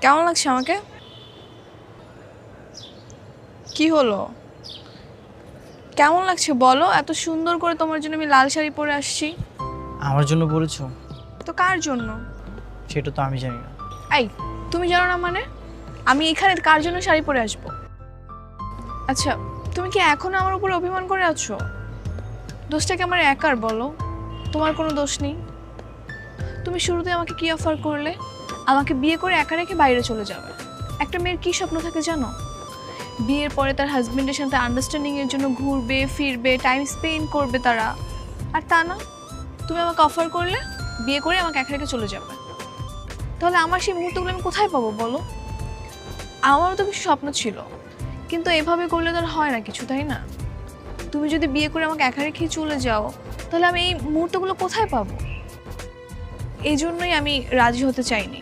কেমন লাগছে আমাকে? কি হলো? কেমন লাগছে বলো? এত সুন্দর করে তোমার জন্য আমি লাল শাড়ি পরে আসছি। আমার জন্য বলেছ তো কার জন্য? সেটা তো আমি জানি না। এই তুমি জানো না মানে? আমি এখানে কার জন্য শাড়ি পরে আসব? আচ্ছা তুমি কি এখনও আমার উপরে অভিমান করে আছো? দোষটাকে আমার একার বলো? তোমার কোনো দোষ নেই? তুমি শুরুতে আমাকে কি অফার করলে? আমাকে বিয়ে করে একা রেখে বাইরে চলে যাবে। একটা মেয়ের কী স্বপ্ন থাকে জানো? বিয়ের পরে তার হাজবেন্ডের সাথে আন্ডারস্ট্যান্ডিংয়ের জন্য ঘুরবে, ফিরবে টাইম স্পেন্ড করবে তারা। আর তা না, তুমি আমাকে অফার করলে, বিয়ে করে আমাকে একা রেখে চলে যাবে। তাহলে আমার সেই মুহূর্তগুলো আমি কোথায় পাবো বলো? আমারও তো কিছু স্বপ্ন ছিল। কিন্তু এভাবে করলে তো হয় না কিছু, তাই না? তুমি যদি বিয়ে করে আমাকে একা রেখে চলে যাও, তাহলে আমি এই মুহূর্তগুলো কোথায় পাবো? এই জন্যই আমি রাজি হতে চাইনি।